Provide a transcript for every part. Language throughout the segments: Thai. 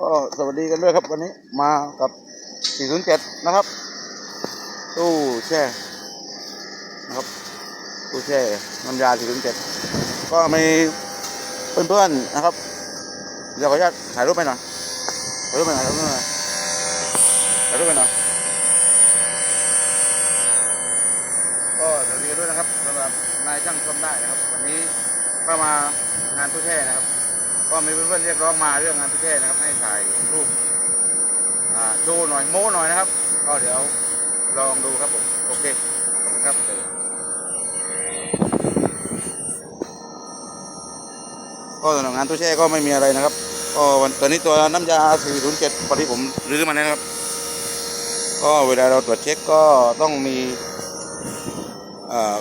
ก็สวัสดีกันด้วยครับวันนี้มากับ 407 นะครับ ตู้แช่นะครับตู้แช่น้ำยา 407 ก็มีเพื่อนๆนะครับ เดี๋ยวขออนุญาตถ่ายรูปไปหน่อยถ่ายรูปไปหน่อยถ่ายรูปไปหน่อยถ่ายรูปไปหน่อยก็สวัสดีด้วยนะครับสำหรับนายช่างซ่อมได้นะครับ วันนี้ก็มางานตู้แช่นะครับ ก็มีเพื่อนๆเรียกร้องมาเรื่องงานตู้แช่นะครับ ให้ถ่ายรูปโชว์หน่อยโม้หน่อยนะครับ ก็เดี๋ยวลองดูครับผม โอเคครับเดี๋ยวก็สำหรับงานตู้แช่ก็ไม่มีอะไรนะครับก็วันตัวนี้ตัวน้ำยา 407พอดีผมรื้อมานะครับ ก็เวลาเราตรวจเช็คก็ต้องมีออ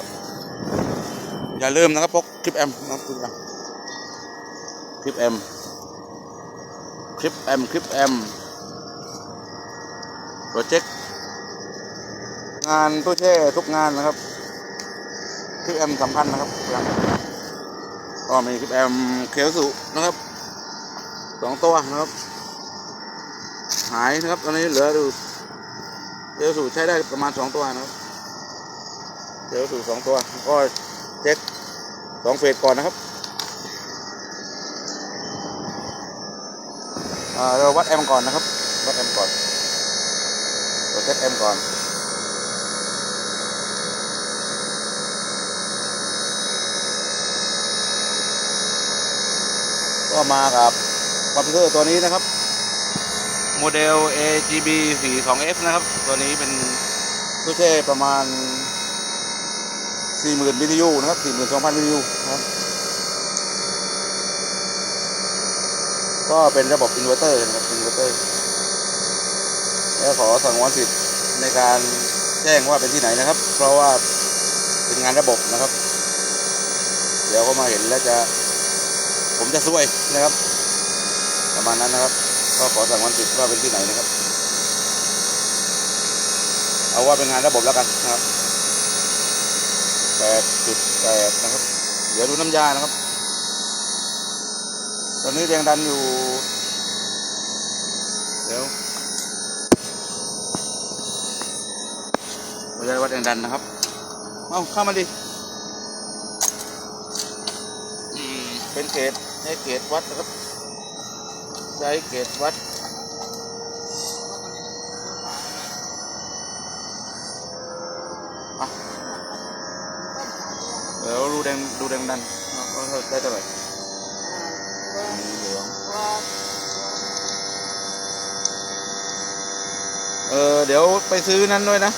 อย่าลืมนะครับพกคลิปแอมนะครับคลิปแอม คลิปแอมคลิปแอมคลิปแอมโปรเจกต์งานตู้แช่ทุกงานนะครับคลิปแอมสำคัญนะครับก็มีคลิปแอมเขียวสุนะครับสองตัวนะครับ หายนะครับตอนนี้เหลือดูเขียวสุใช้ได้ประมาณสองตัวนะครับเขียวสุสองตัวก็เช็คสองเฟสก่อนนะครับ อ่า เราวัดแอมก่อนนะครับ วัดแอมก่อนเราเช็คแอมก่อนก็มากับคอมพิวเตอร์ตัวนี้นะครับ โมเดล AGB 42F นะครับ ตัวนี้เป็นตู้แช่ประมาณ 40,000 BTU นะครับ 42,000 BTU นะครับ ก็เป็นระบบอินเวอร์เตอร์นะครับอินเวอร์เตอร์แล้วขอสังวนสิทธิ์ในการแจ้งว่าเป็นที่ไหนนะครับ เพราะว่าเป็นงานระบบนะครับ เดี๋ยวเขามาเห็นแล้วจะ ผมจะซวยนะครับ ประมาณนั้นนะครับ ก็ขอสังวนสิทธิ์ว่าเป็นที่ไหนนะครับ เอาว่าเป็นงานระบบแล้วกันนะครับแปดจุดแปดนะครับ เดี๋ยวดูน้ำยานะครับ ตอนนี้แรงดันอยู่ เดี๋ยวเราจะวัดแรงดันนะครับ เอาเข้ามาดิอืมเป็นเกจใช้เกจวัดนะครับ ใช้เกจวัดอะเดี๋ยวดูแรงดูแรงดันว่าได้เท่าไหร่ เออ เดี๋ยวไปซื้อนั้นด้วยนะ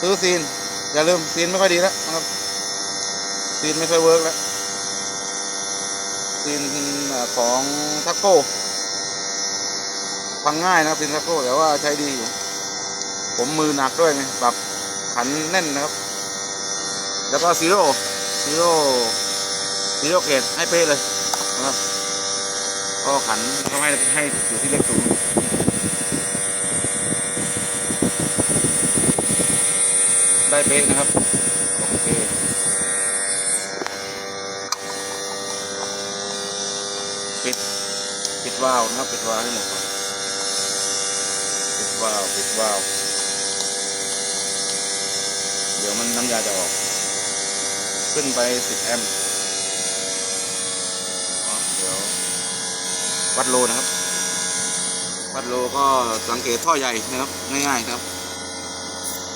ซื้อซีน อย่าลืมซีนไม่ค่อยดีแล้วนะครับ ซีนไม่ค่อยเวิร์กแล้ว ซีนของทักโก้ฟังง่ายนะครับซีนทักโก้แต่ว่าใช้ดีอยู่ผมมือหนักด้วยไงปรับขันแน่นนะครับ แล้วก็ซีโร่ซีโร่ซีโร่เกตให้เป๊ะเลยนะครับ ก็ขันเขาให้ให้อยู่ที่เลขศูนย์ได้เป๊ะนะครับ โอเคปิดปิดวาล์วนะครับปิดวาล์วให้หมดก่อนปิดวาล์วปิดวาล์วเดี๋ยวมันน้ำยาจะออก ขึ้นไป 10 แอมป์อ๋อเดี๋ยว วัดโลนะครับ วัดโลก็สังเกตท่อใหญ่นะครับ ง่ายๆครับ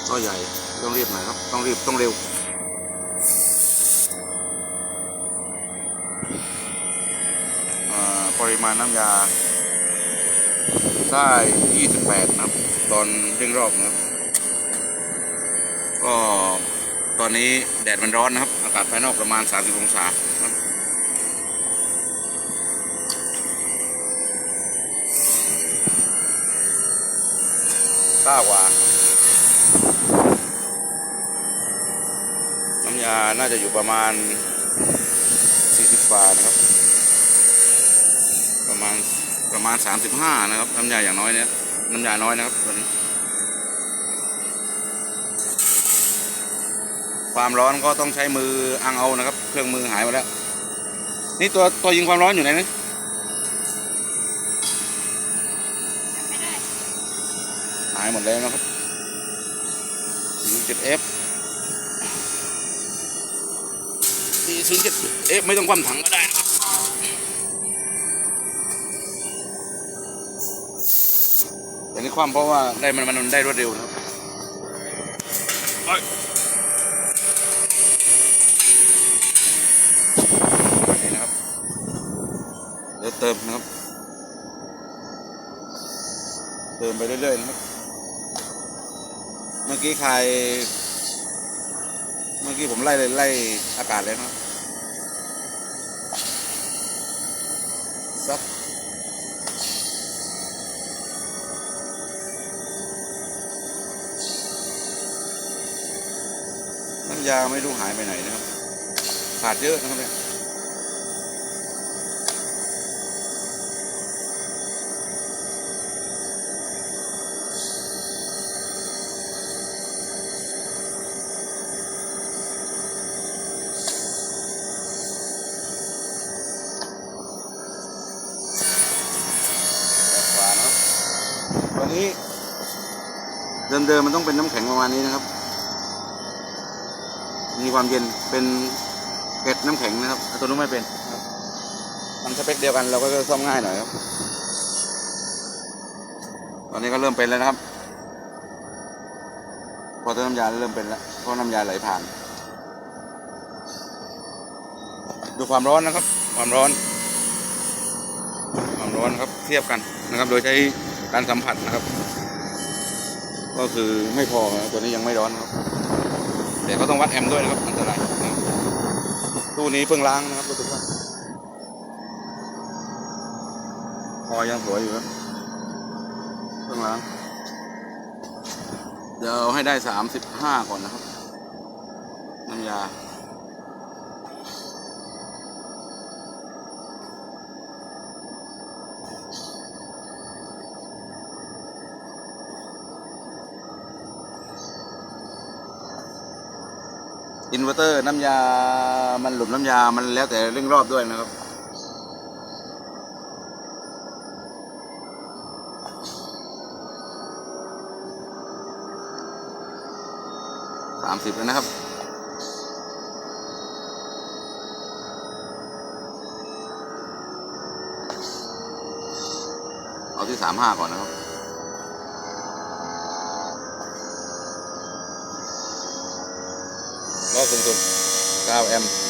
ท่อใหญ่ต้องรีบหน่อยครับ ต้องรีบต้องเร็วอ่าปริมาณน้ำยา ได้ 28 นะครับ ตอนเร่งรอบนะครับ ก็ตอนนี้แดดมันร้อนนะครับ อากาศภายนอกประมาณ 30 องศาครับ ต้ากว่า น้ำยาน่าจะอยู่ประมาณ 40ฟานะครับ ประมาณประมาณ 35 นะครับ น้ำยาอย่างน้อยเนี่ย น้ำยาน้อยนะครับตัวนี้ความร้อนก็ต้องใช้มืออังเอานะครับ เครื่องมือหายหมดแล้ว นี่ตัวตัวยิงความร้อนอยู่ไหนนี่ายหมดแล้วนะครับ 407F 407F ไม่ต้องคว่ำถังก็ได้นะครับแต่นี่คว่ำเพราะว่าได้มันมันได้รวดเร็วนะครับโอ๊ยนี่นะครับ เดี๋ยวเติมนะครับ เติมไปเรื่อยๆนะครับ เมื่อกี้ใครเมื่อกี้ผมไล่เลยไล่อากาศเลยนะครับสักน้ำยาไม่รู้หายไปไหนนะครับ ขาดเยอะนะครับเนี่ย แบบขวาเนาะตัว นี้ เดิมๆมันต้องเป็นน้ำแข็งประมาณนี้นะครับ มีความเย็นเป็นเกล็ดน้ำแข็งนะครับแต่ตัวนู้นไม่เป็นครับมันสเปคเดียวกันเราก็จะซ่อมง่ายหน่อยครับ ตอนนี้ก็เริ่มเป็นแล้วนะครับ พอเติมน้ำยาเริ่มเป็นแล้วเพราะน้ำยาไหลผ่าน ดูความร้อนนะครับ ความร้อน ความร้อนนะครับเทียบกันนะครับ โดยใช้ การสัมผัสนะครับ ก็คือไม่พอนะตัวนี้ยังไม่ร้อนครับแต่ก็ต้องวัดแอมป์ด้วยนะครับอันตรายนะครับตู้นี้เพิ่งล้างนะครับทุกท่านพอยังสวยอยู่ครับเพิ่งล้างเดี๋ยวให้ได้สามสิบห้าก่อนนะครับน้ำยา อินเวอร์เตอร์น้ำยา มันหลุมน้ำยา มันแล้วแต่เร่งรอบด้วยนะครับ สามสิบแล้วนะครับเอาที่สามห้าก่อนนะครับ รอบสูงสุด9แอมป์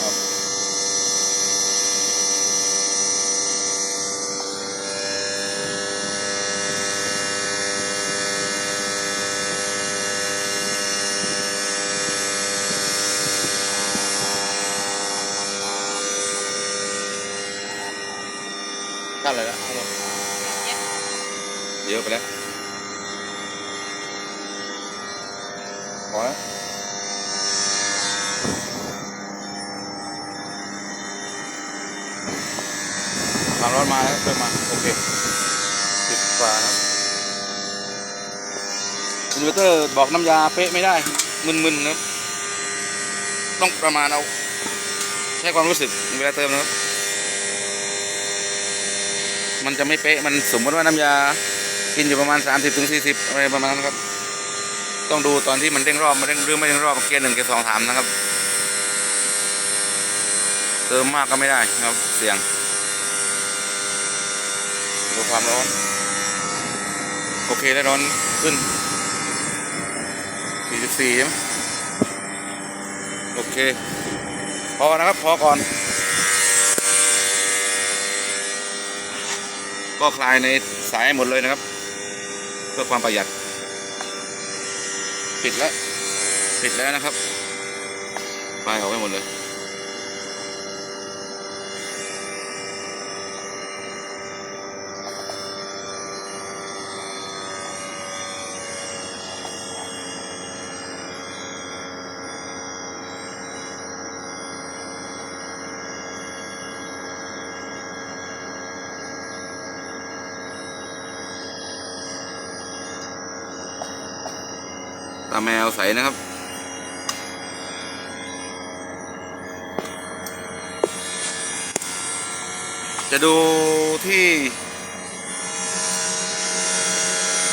ร้อนมาแล้วเติมมาโอเคปิดฝาครับอินเวอร์เตอร์บอกน้ำยาเป๊ะไม่ได้ มึนๆนะครับต้องประมาณเอาใช้ความรู้สึกเวลาเติมนะครับ มันจะไม่เป๊ะมันสมมติว่าน้ำยากินอยู่ประมาณ 30ถึง40อะไรประมาณนั้นครับ ต้องดูตอนที่มันเร่งรอบมันเร่งหรือไม่เร่งรอบเกียร์หนึ่งเกียร์สองถามนะครับ เติมมากก็ไม่ได้นะครับเสี่ยง ความร้อน โอเคได้วร้อนขึ้น 44ใช่ไหมโอเค พอนะครับ พอก่อน ก็คลายในสายหมดเลยนะครับ เพื่อความประหยัด ปิดแล้ว ปิดแล้วนะครับปลายออกไปหมดเลยาแมวใสนะครับ จะดูที่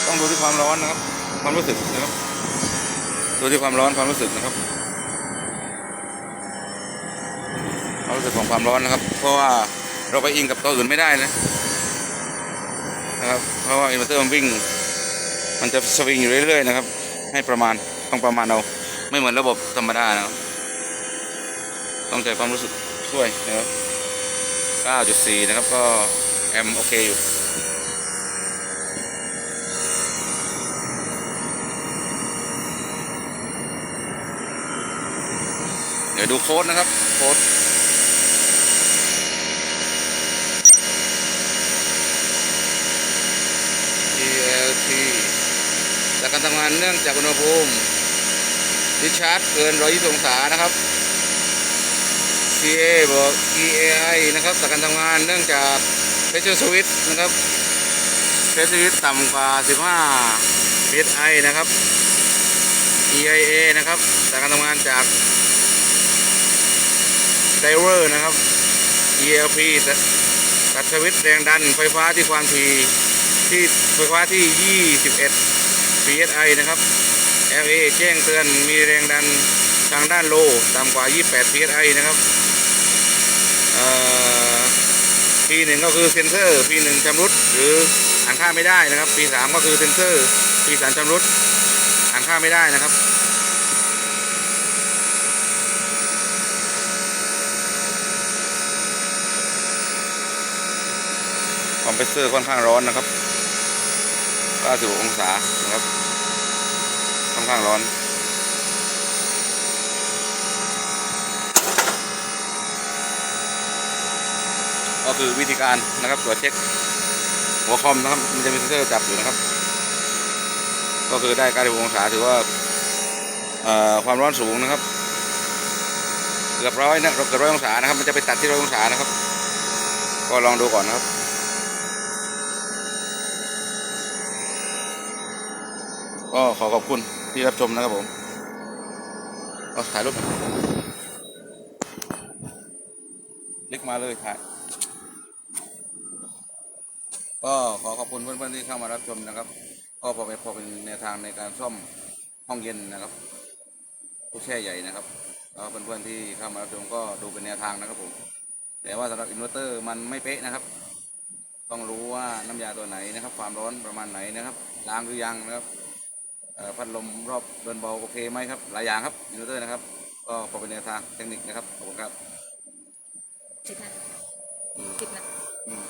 ต้องดูที่ความร้อนนะครับ ความรู้สึกนะครับ ดูที่ความร้อนความรู้สึกนะครับความรู้สึกของความร้อนนะครับ เพราะว่าเราไปอิงกับตัวอื่นไม่ได้นะนะครับ เพราะว่าอินเวอร์เตอร์มันวิ่ง มันจะสวิงอยู่เรื่อยๆนะครับ ให้ประมาณต้องประมาณเอาไม่เหมือนระบบธรรมดานะครับต้องใจความรู้สึกช่วยนะครับ 9.4 นะครับก็แอมโอเคอยู่เดี๋ยวดูโค้ดนะครับ โค้ด ELT จา การทำงานเนื่องจากอุณหภูมิดิชาร์จเกิน 120 องศานะครับ CA บอก EAI นะครับจากการทำงานเนื่องจาก pressure switch นะครับ pressure switch ต่ำกว่า 15 psi นะครับ EIA นะครับจากการทำงานจาก driver นะครับ ELP ตัดสวิตช์แรงดันไฟฟ้าที่ความถี่ที่ไฟฟ้าที่ 21 psi นะครับ LA แจ้งเตือนมีแรงดันทางด้านโลต่ำกว่า 28 psi นะครับอ่อ P1 ก็คือเซนเซอร์ P1 ชำรุดหรืออ่านค่าไม่ได้นะครับ P3 ก็คือเซนเซอร์ P3 ชำรุดอ่านค่าไม่ได้นะครับคอมเพรสเซอร์ค่อนข้างร้อนนะครับ 96องศานะครับค่อนข้างร้อนก็คือวิธีการนะครับตรวจเช็คหัวคอมนะครับ มันจะมีเซนเซอร์จับอยู่นะครับ ก็คือได้96องศาถือว่าความร้อนสูงนะครับ เกือบร้อยนะเกือบร้อยองศานะครับ มันจะไปตัดที่ร้อยองศานะครับ ก็ลองดูก่อนนะครับ ก็ขอขอบคุณที่รับชมนะครับผมก็ถ่ายรูปคลิกมาเลยถ่ายก็ขอขอบคุณเพื่อนๆที่เข้ามารับชมนะครับ ก็พอเป็นพอเป็นแนวทางในการซ่อมห้องเย็นนะครับตู้แช่ใหญ่นะครับก็เพื่อนๆที่เข้ามารับชมก็ดูเป็นแนวทางนะครับผมแต่ว่าสำหรับอินเวอร์เตอร์มันไม่เป๊ะนะครับ ต้องรู้ว่าน้ำยาตัวไหนนะครับ ความร้อนประมาณไหนนะครับล้างหรือยังนะครับ พัดลมรอบเดินเบาโอเคไหมครับ หลายอย่างครับอินเวอร์เตอร์นะครับ ก็พอเป็นแนวทางเทคนิคนะครับขอบคุณครับ สิบนะสิบนะอืม